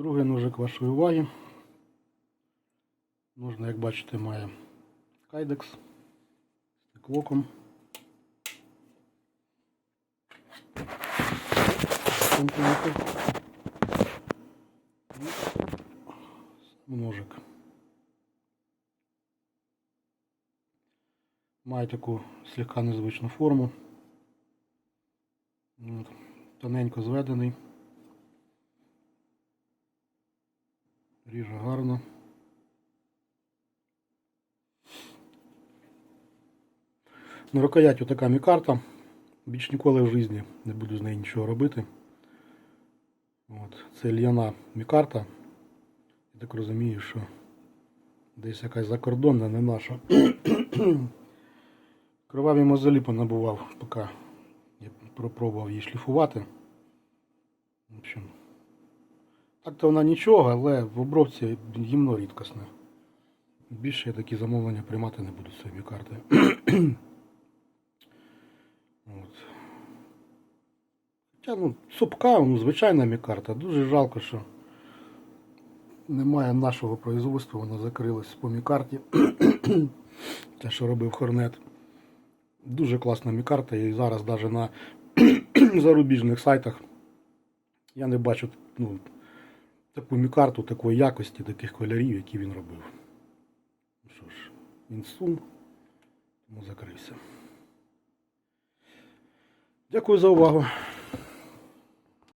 Другий ножик вашої уваги. Ножна, як бачите, має кайдекс з клоком. Сантиметр. Ножик. Має таку слегка незвичну форму. Тоненько зведений. Ріже гарно. На рукояті така мікарта. Більш ніколи в житті не буду з нею нічого робити. От. Це льяна мікарта. Я так розумію, що десь якась закордонна, не наша. Кроваві мозолі понабував, поки я пробував її шліфувати. В общем, так-то вона нічого, але в обробці гімно рідкісне. Більше я такі замовлення приймати не буду з цієї карти. От. Хоча, ну, супка, ну, звичайна мікарта. Дуже жалко, що немає нашого производства, вона закрилась по мікарті. Те, що робив Хорнет. Дуже класна мікарта, і зараз навіть на зарубіжних сайтах я не бачу ну, таку мікарту, такої якості, таких кольорів, які він робив. Ну що ж, він сум, тому закрився. Дякую за увагу.